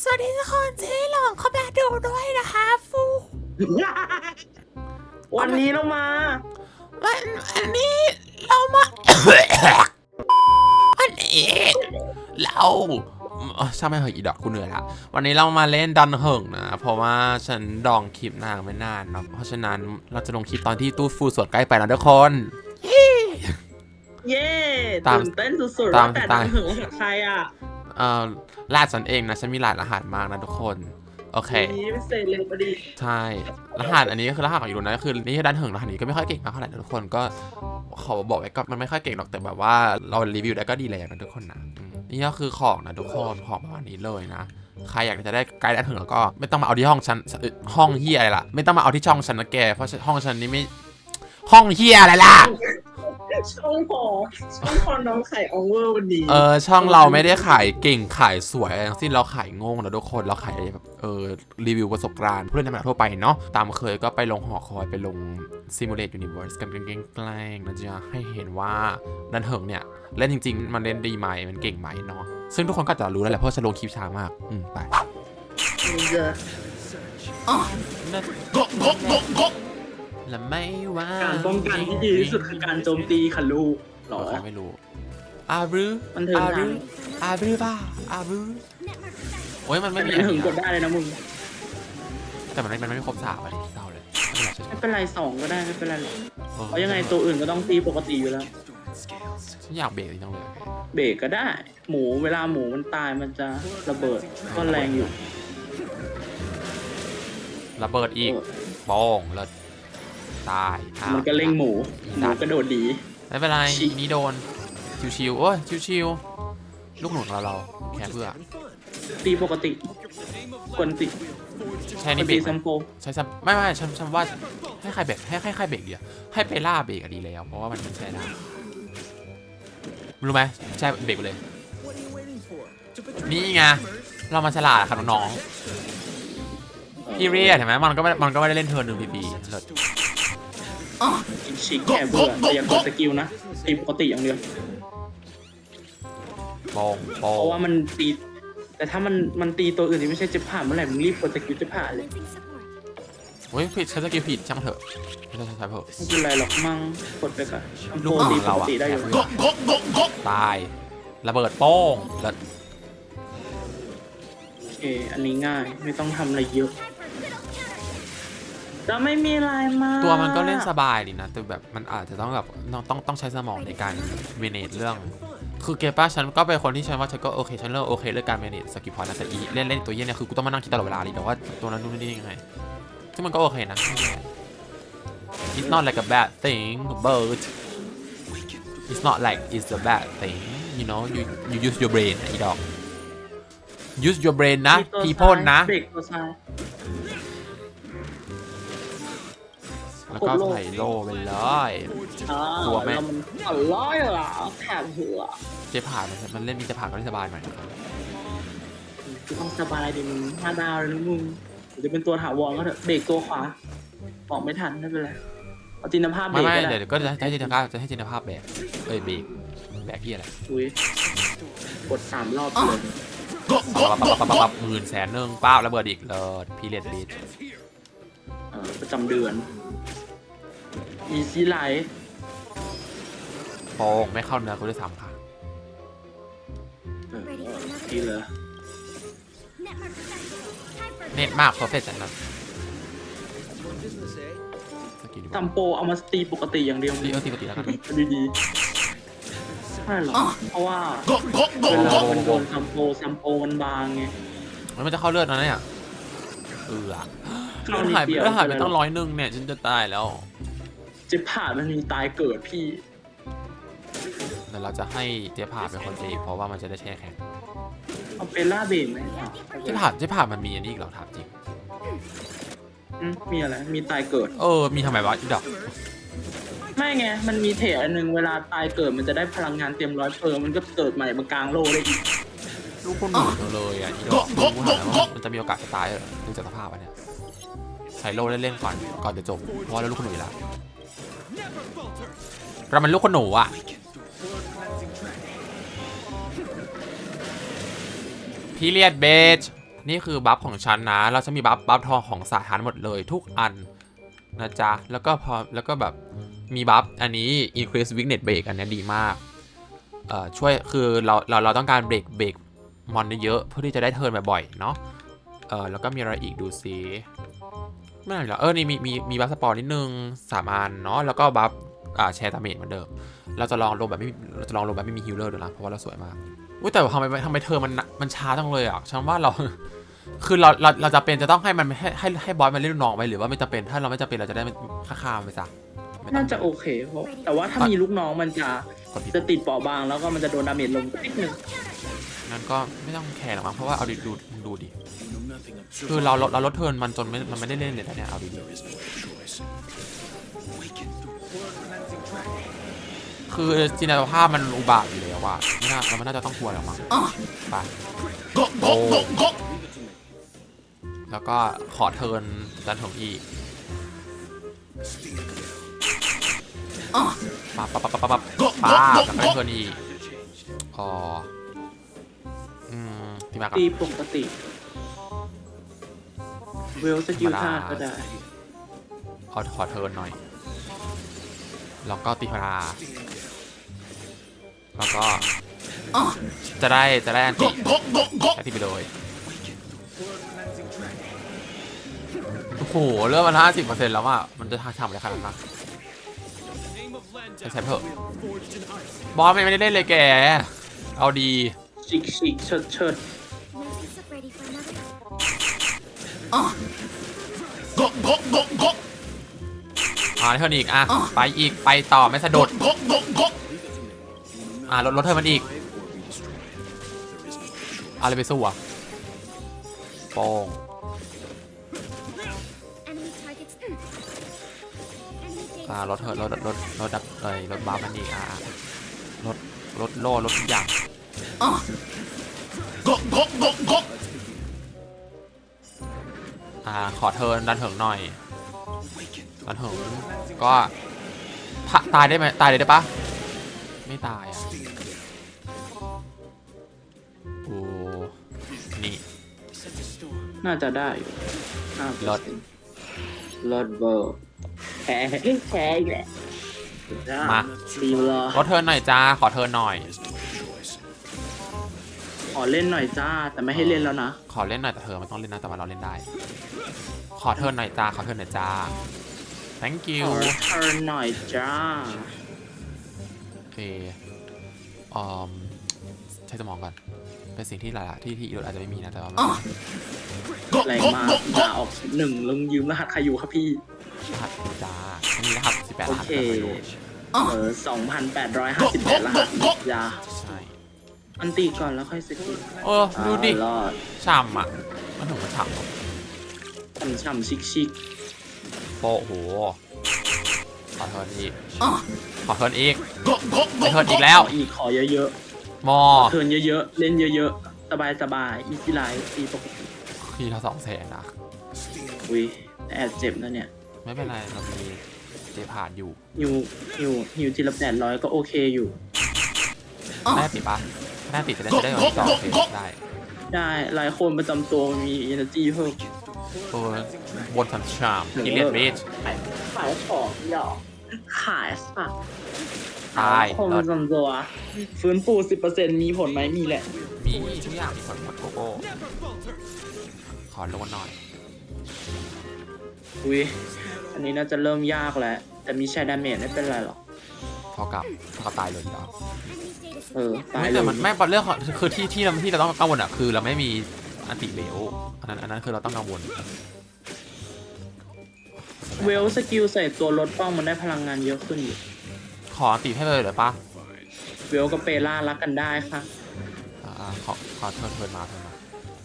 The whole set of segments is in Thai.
สวัสดีทุกคนที่หลงเข้ามาดูด้วยนะคะฟูวันนี้เรามา วันวันนี้เรามา วันนี้เราเอ้อช่างไม่เหอะอีดอกกูเหนื่อยละวันนี้เรามาเล่นดันเหิงนะ เพราะว่าฉันดองคลิปนางไม่นานเนาะเพราะฉะนั้นเราจะลงคลิปตอนที่ตู้ฟูสวดใกล้ไปแล้วทุกคนเย่ตามตื่นเต้นสุดๆตามว่าแต่ตามดังหึงของใครอะ เอ่อลาดฉันเองนะฉันมีหลายรหัสมากนะทุกคน โอเค นี่ไม่เสร็จเร็วพอดีใช่ รหัสอันนี้ก็คือรหัสของยูโรนะก็คือนี่ดันเหิงรหัสนี้ก็ไม่ค่อยเก่งมากเท่าไหร่นะทุกคนก็ขอบอกไว้ก่อนมันไม่ค่อยเก่งหรอกแต่แบบว่าเรารีวิวได้ก็ดีแล้วนะทุกคนนะอืมนี่ก็คือของนะทุกคนของประมาณนี้เลยนะ ใครอยากจะได้ไกด์ดันเหิงแล้วก็ไม่ต้องมาเอาที่ห้องฉันเอ่อห้องเฮียอะไรล่ะ ไม่ต้องมาเอาที่ช่องฉันนะแกเพราะห้องฉันนี่ไม่ห้องเฮียอะไรล่ะ ช่องพอช่องพอน้องไข่ออเวอร์วันนี้ เออช่องเราไม่ได้ขายเก่งขายสวยอะไรทั้งสิ้นเราขายโง่นะทุกคนเราขายแบบเออรีวิวประสบการณ์ผู้เล่นธรรมดาทั่วไปเนาะตามเคยก็ไปลงหอคอยไปลง Simulate Universe กันเป็นแกล้งๆนะจ๊ะให้เห็นว่านันเหิงเนี่ยเล่นจริง ๆ มันเล่นดีไหมมันเก่งไหมเนาะซึ่งทุกคนก็จะรู้แล้วแหละเพราะฉันลงคลิปช้ามากอืมไปเจอ และไม่ว่าการป้องกันที่ดีที่สุดคือการโจมตีค่ะลูกหรอใครไม่รู้อาบรือมันเทิงอาบทางรืออาบรือบ้าอาบรือโอ้ยมันไม่แต่มีดังหึงอันนี้กดได้เลยนะมึง แต่มันไม่มันไม่ครบสามอะดิเศร้าเลยไม่เป็นไรฉันไม่เป็นไรสองก็ได้ไม่เป็นไรหรอกเออเพราะยังไงตัวอื่นก็ต้องตีปกติอยู่แล้วฉันอยากเบรกจริงๆเลยเบรกก็ได้ หมูเวลาหมูมันตายมันจะระเบิดก็แรงอยู่ ระเบิดอีกเออโป้งแล้ว ตายอ้าวมันก็เล่งหมูหมูกระโดดดี ไม่เป็นไรชิ นี่โดน ชิวๆโอ้ย ชิวๆลูกหนุนเราเราแค่เพื่อตีปกติกวนติใช่นี่เบรตีกไหมซัมโปใช่ซัมไม่ไม่ฉันฉันว่าให้ใครเบรกให้ให้ใครเบรกเดียวให้ไปล่าเบรกอะดีแล้ว เพราะว่ามันมันใช้ได้รู้ไหมใช่เบรกไปเลย นี่ไงเรามาฉลาดอะครับน้องๆ พี่เรียเห็นไหมมันก็ไม่มันก็ไม่ได้เล่นเทิร์นหนึ่งพีพีเลิศ ชิคแค่เบื่อแต่อย่ากดสกิลนะตีปกติอย่างเดียวโป้งโป้เพราะงว่ามันตี แต่ถ้ามันมันตีตัวอื่นที่ไม่ใช่เจ็บผ่านเมื่อไหร่มึงรีบกดสกิลเจ็บผ่านเลยเฮ้ยผิดใช้สกิลผิดช่างเถอะใช่ใช่ใช่เถอะไม่เป็นไรหรอกมั่งกดไปก่อนซัมลูโปกหตีนุนปเรากอะติได้อยู่ตายระเบิดโป้งแล้วโอเคอันนี้ง่ายไม่ต้องทำอะไรเยอะ จะไม่มีอะไรมากตัวมันก็เล่นสบายดีนะแต่แบบมันอาจจะต้องแบบต้องต้องต้องใช้สมองในการเมเนจเรื่อง คือเกป้าฉันก็เป็นคนที่ฉันว่าฉันก็โอเคฉันเริ่มโอเคเรื่องการเมเนจสกิลพอยต์นะแต่อีเล่นเล่นตัวเย็นเนี่ยคือกูต้องมานั่งคิดตลอดเวลาเลยแต่ว่าตัวนั้นนู่นนี่ยังไงซึ่งมันก็โอเคนะ It's not like a bad thing but it's not like it's a bad thing you know you you use your brain อีดอก use your brain นะมีตัว people นะ แล้วก็กดโล่ใส่โล่ไปเลยอ่ากลัวไหมแล้วมันอร่อยเหรอแถมหัวเจ๊ผ่านมันมันเล่นมีเจ๊ผ่านก็เล่นสบายหน่อยนะครับกูต้องสบายดิมึงห้าดาวเลยนะมึงเดี๋ยวจะเป็นตัวถาวรก็เถอะเบรกตัวขวาออกไม่ทันไม่เป็นไรเอาจินตภาพเบรไม่กไม่ก็ได้เดี๋ยวก็จะให้จินตภาพจะให้จินตภาพแบกเอ้ยเบรกแบกที่อะไรอุ้ยกดสามรอบเลยปับปับปับปับปับหมื่นแสนหนึ่งป้าบระเบิดอีกเลยพีเรียดบีทเออประจำเดือน อีซี่ไลท์โป่งไม่เข้าเนื้อกูด้วยซ้ำค่ะเออดีเลยเน็ตมากเพอร์เฟกต์จังนะสกิลดีกซัว่ามโปเอามาตีปกติอย่างเดียวตีเออตีปกติแล้วกันดีดีๆไม่หรอกเพราะว่าเวลามันโดนซัมโปซัมโปมันบางไงมันจะเข้าเลือดนะเนี่ยเออเลือดหายไปเข้านิดเดียวเลือดหายไปตั้งร้อยหนึ่งเนี่ยฉันจะตายแล้ว เจ็บผ่านมันมีตายเกิดพี่เดี๋ยวเราจะให้เจ๊ผ่าเป็นคนตีเพราะว่ามันจะได้แช่แข็งเอาเป็นล่าเบรกไหมอะเจ๊ผ่าเจ๊ผ่ามันมีอันนี้อีกเหรอถามจริงอืมมีอะไร มีตายเกิด เออ มีทำไมวะอีดอกไม่ไง มันมีเทอันหนึ่งเวลาตายเกิดมันจะได้พลังงานเต็มร้อยเพลิงมันก็เกิดใหม่มากลางโลกได้อีกลูกคนหนูจังเลยอะอีดอกรู้หาว่ามันจะมีโอกาสจะตายเหรอดูจากสภาพอะเนี่ยใช้โล่เล่นๆก่อนก่อนจะจบเพราะว่าเราลูกคนหนูอยู่แล้ว เรามันลูกคนหนูอะ พีเรียดเบจ นี่คือบัฟของฉันนะ เราจะมีบัฟบัฟทองของสายทานหมดเลยทุกอันนะจ๊ะ แล้วก็พอ แล้วก็แบบมีบัฟอันนี้ increase weakness break อันนี้ดีมาก เอ่อ ช่วย คือเราเราเราต้องการเบรกเบรกมอนเยอะเพื่อที่จะได้เทิร์นบ่อยๆเนาะ เออแล้วก็มีอะไรอีกดูซิ ไม่อะไรหรอกเออนี่มีมีมีบัฟสปอร์ตนิดนึงสามอันเนาะแล้วก็บัฟอ่าแชร์ดาเมจเหมือนเดิม เราจะลองลงแบบไม่มีเราจะลองลงแบบไม่มีฮิลเลอร์ด้วยนะเพราะว่าเราสวยมากอุ้ยแต่ทำไมทำไมเธอมันมันช้าจังเลยอะฉันว่าเราคือเราเราเราจะเป็นจะต้องให้มันให้ให้ให้บอสมันเล่นลูกน้องไปหรือว่าไม่จำเป็นถ้าเราไม่จำเป็นเราจะได้มันค่าข้ามไปซะไม่ต้น่าองจะโอเคเพราะแต่ว่าถ้ามีลูกน้องมันจะกดผิดจะติดเปราะบางแล้วก็มันจะโดนดาเมจลงนิดนึงงั้นก็ไม่ต้องแคร์หรอกมั้งเพราะว่าเอาดิดูดูดิ คือเราเราเราลดเทิร์นมันจนไม่มันไม่ได้เล่นเลยนะเนี่ยเอาดีๆคือจินตนาภาพมันอุบาทอยู่แล้วอะไม่น่าเราไม่น่าจะต้องกลัวหรอกมั้งไปโอ้แล้วก็ขอเทิร์นดันถงอีกปั๊บปั๊บปั๊บปั๊บปั๊บปั๊บแล้วก็เทิร์นอีกอ๋ออืมที่มากับตีปกติ เวลสกิลธาตุก็ได้ ขอขอเทิร์นหน่อย แล้วก็ตีพราแล้วก็ จะได้จะได้อันติแค่ที่ไปเลยโอ้โหเริ่มมาห้าสิบเปอร์เซ็นต์แล้วอะมันจะทำอะไรขนาดนั้นใช้ใช้เถอะบอสไม่ได้เล่นเลยแก เอาดีชิกชิกเชิดเชิด Notice up ready for another. อ่าเทิร์นอีกอะไปอีกไปต่อไม่สะดุดอ่าลดลดเทิร์นมันอีกอะไรไปสู้อะโป้ง Enemy targets. Enemy อ่า data. ลดเถอะลดลดลดดับเลยลดบัฟมันอีกอ่าลดลดโล่ลดทุกอย่าง อ่าขอเทิร์นดันเถิงหน่อยดันเถิงก็พะตายได้ไหมตายเลยได้ปะไม่ตายอะโอ้นี่น่าจะได้อยู่ห้าลดลดเบอร์แพ้แพ้อีกแหละมาตีมาเลยลดเทิร์นหน่อยจ้าขอเทิร์นหน่อย ขอเล่นหน่อยจ้า แต่ไม่ให้เล่นแล้วนะ ขอเล่นหน่อยแต่เธอไม่ต้องเล่นนะแต่ว่าเราเล่นได้ ขอเทิร์นหน่อยจ้าขอเทิร์นหน่อยจ้า thank ข you อเทิร์นหน่อยจ้า โอเคอืมใช้สมองก่อน เป็นสิ่งที่หลายๆที่ที่อีโรดอาจจะไม่มีนะ แต่ว่ามันแรงมากด่าออกหนึ่งลงยืมรหัสใครอยู่ครับพี่ รหัสดูจ้าอันนี้นะครับ18รหัสโอเค แต่ไม่รู้เออสองพันแปดร้อยห้าสิบแปดรหัสยา ใช่อันตีก่อนแล้วค่อยสกิลเออดูดิรอดฉ่ำอะ มันถึงมันฉ่ำอะช่ำช่ำชิกชิกโปะโหขอเทิร์นอีกขอเทิร์นอีกไม่เทิร์นอีกแล้ว ขออีกขอเยอะมอๆเทิร์นเยอะๆ เล่นเยอะๆ สบายสบายอีซี่ไลท์ตีปกติทีละสองแสนนะ อุ้ยแอบเจ็บนะเนี่ยไม่เป็นไร เรามีเจผ่านอยู่ ฮิวฮิวฮิวทีละแปดร้อยก็โอเคอยู่ ได้ติดปะ ได้ติดจะได้จะได้แบบต่อเพจได้ได้หลายคนประจำตัวมี energy เพิ่มเออบนสันชามกิเลนเรจขายของหยอกขายสักตายคนเลิปศระจำตัว ฟื้นฟูสิบเปอร์เซ็นต์มีผลไหมมีแหละ มีทุกอย่างมีผลหมดโกโก้ขอโลดหน่อย อุ้ยอันนี้น่าจะเริ่มยากแล้ว แต่มีแชร์ดาเมจไม่เป็นไรหรอก พอกับพอกับตายเลยเนาะ Enemy's data เออ system. ตายไม่เลแต่ยมันไม่เรื่องของคือที่ที่เราที่เราต้องกังวลอะคือเราไม่มีอันติเหลวอันนั้นอันนั้นคือเราต้องกังวลเวลสกิลใส่ตัวลดป้องมันได้พลังงานเยอะขึ้นอยู่ขออันติให้เลยเหรอปะเวลกับเปล่ารักกันได้ค่ะ อ่าขอขอเทิร์นเทิร์นมาเทิร์นมา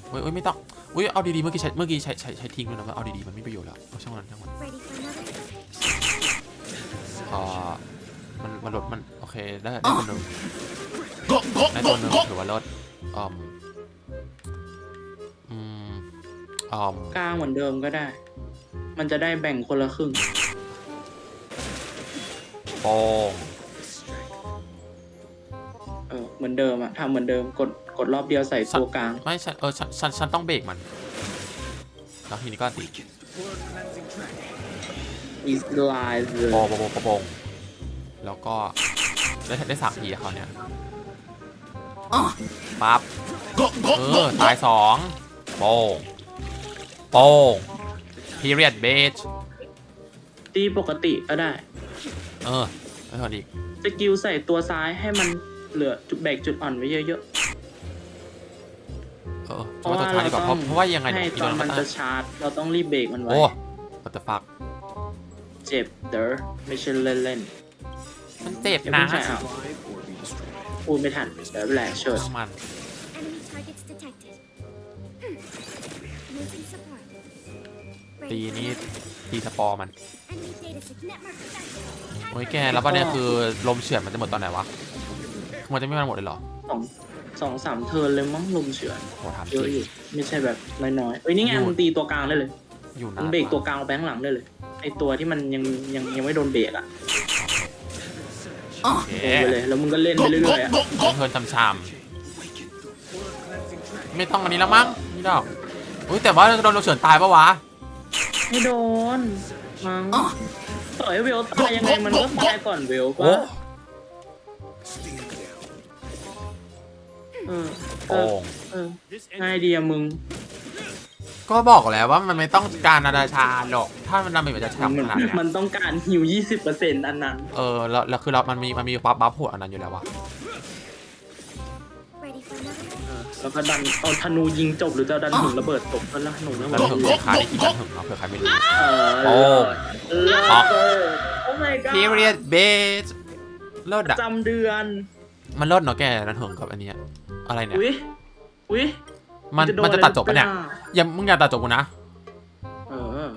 เฮ้ยเฮ้ยไม่ต้องอุ้ยเอาดีๆเมื่อกี้ใช้เมื่อกี้ใช้ใช้ใช้ทิ้งเลยนะว่าเอาดีๆมันไม่มีประโยชน์แล้วเอาช่างมันช่างมัน Ready for another. เอ่อ มันมันลดมันโอเคได้ได้คนหนึ่งได้ตัวหนึ่งถือว่าลดอืมอืมอืมกลางเหมือนเดิมก็ได้ มันจะได้แบ่งคนละครึ่งโป้งเออเหมือนมือนเดิมอะทำเหมือนเดิมกดกดรอบเดียวใส่ตัวกลาง ไม่ฉันเออฉันฉันฉันต้องเบรกมันแล้วทีนี้ก็ตีอีสไลน์เลยโปโปโปโปโปง แล้วก็ได้ได้สามทีอะเขาวเนี่ยปั๊บเออตายสองโป้งโป้ง period bitch ตีปกติก็ได้ เออไม่พอดีสกิลใส่ตัวซ้ายให้มันเหลือจุดแบกจุดอ่อนไว้เยอะเออๆเพราะว่าตัวท้ายดีกว่าเพราะเพราะว่ายังไงให้เดี๋ยวตอนอีกมันโดนจะชาร์จ เราต้องรีบเบรกมันไว้โอ้ what the fuck เจ็บเด้อไม่ใช่เล่นเล่น มันเจ็บๆอย่านะเพิ่งใส่เอาพูดไม่ทันเดี๋ยวแหละเชิดช่างมัน Enemy targets detected. Commencing support. ตี Ready for นี้ another? ตีสปอร์มัน Enemy data sig- network detected. โอ้ยแกแล้วประเด็นคือลมเฉือนมันจะหมดตอนไหนวะมันจะไม่มันหมดเลยเหรอสองสองสามเทิร์นเลยมั้งลมเฉือนโหถามจเยอะอริยู่งไม่ใช่แบบน้อยๆเอ้ยนี่ไงอยู่ มึงตีตัวกลางได้เลยอยู่มึนางนเบรกตัวมากลางแบงค์หลังได้เลยไอตัวที่มันยังยังยังไม่โดนเบรกอะ โอเคโดนไปเลยแล้วมึงก็เล่นไปเรื่อยๆอะเพิ่นชำๆไม่ต้องอันนี้แล้วมั้งนี่ดอกอุ้ยแต่ว่าโดนลมเฉือนตายปะวะไม่โดนมั้งต่อยให้เวลตายยังไงมันก็ตายก่อนเวลโอ้ปะเออเอโอ้องเออง่ายดีอะมึง ก็บอกแล้วว่ามันไม่ต้องการนาดาชาหรอกถ้ามันดาเมจมันจะมันฉ่ำขนาดเนี้ยมันต้องการฮิวยี่สิบเปอร์เซ็นต์อันนั้น เออแล้วแล้วคือเรา มันมีมันมีบัฟบัฟโหดอันนั้นอยู่แล้ววะ Ready for another? เออแล้วก็ดันเอาธนูยิงจบหรือจะดันหนุนระเบิดตกก็แล้วหนุนระแล้เบิวดถึงลูกค้าได้กินกันถึงเนาะเผื่อใครไม่รู้ เออโอ้เลิศออกเลิศโอ้ my god period bitch เลิศอะจำเดือน มันเลิศเนาะแกนันถึงกับอันเนี้ยอะไรเนี่ย อุ้ยอุ้ย มันโมันจะตัดจบปะเนี่ยอไรหรือปล่าอย่ามึงอย่าตัดจบกูนะเออ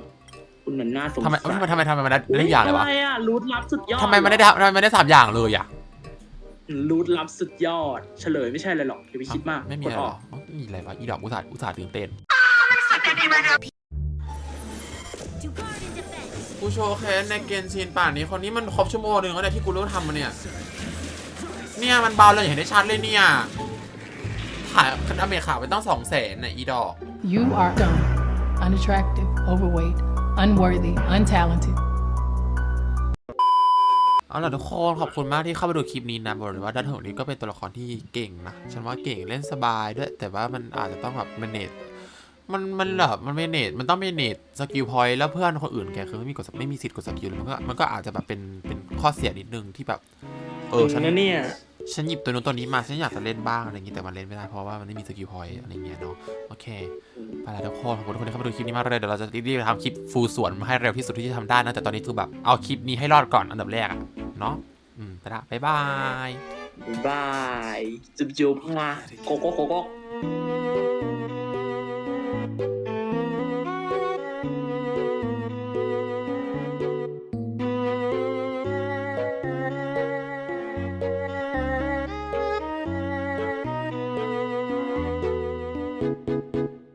คุณเหมือนน่าสงทำไมสัยทำไมทำไมทำไมมันได้ได้อย่างเลยวะอะไรอะรูทลับสุดยอดทำไมมันได้ทำทำไมมันได้สามอย่างเลยอะรูทลับสุดยอด เฉลยไม่ใช่อะไรหรอกอย่าไปคิดมากไม่มีกอะดไรอหรออกอ๋อไม่มีอะไรวะอีดอกอุตส่าห์อุตส่าห์ตื่นเต้น To guard and defend. กูโชว์แค้นในเกณฑ์ซีนป่านนี้คนนี้มันครบชั่วโมงหนึ่งแล้วเนี่ยที่กูเริ่มทำมันเนี่ย เนี่ยมันเบาเลยอย่างเห็นได้ชัดเลยเนี่ย ถ่ายดาเมจข่าวไปตั้งสองแสนนะอีดอก You are dumb, unattractive, overweight, unworthy, untalented. เอาล่ะทุกคนขอบคุณมากที่เข้ามาดูคลิปนี้นะบอกเลยว่าด้านหงนี้ก็เป็นตัวละครที่เก่งนะฉันว่าเก่งเล่นสบายด้วย แต่ว่ามันอาจจะต้องแบบเมเนจมันมันแบบมันเมเนจมันต้องเมเนจสกิลพอยต์แล้วเพื่อนคนอื่นแกคือไม่มีกดไม่มีสิทธิ์กดสกิลมันก็มันก็อาจจะแบบเป็นเป็นข้อเสียนิดนึงที่แบบ เออฉัน นะเนี่ย ฉันหยิบตัวนู้นตัวนี้มาฉันอยากจะเล่นบ้างอะไรอย่างงี้แต่มันเล่นไม่ได้เพราะว่ามันไม่มีสกิลพอยต์อะไรเงี้ยเนาะโอเคไปแล้วทุกคนขอบคุณทุกคนที่เข้ามาดูคลิปนี้มากเลยเดี๋ยวเราจะรีบๆทำคลิปฟูลสวนมาให้เร็วที่สุดที่จะทำได้นะแต่ตอนนี้คือแบบเอาคลิปนี้ให้รอดก่อนอันดับแรกอะเนาะอืมไปละบ๊ายบายบายจุ๊บจุบมาโกโก้โกโก้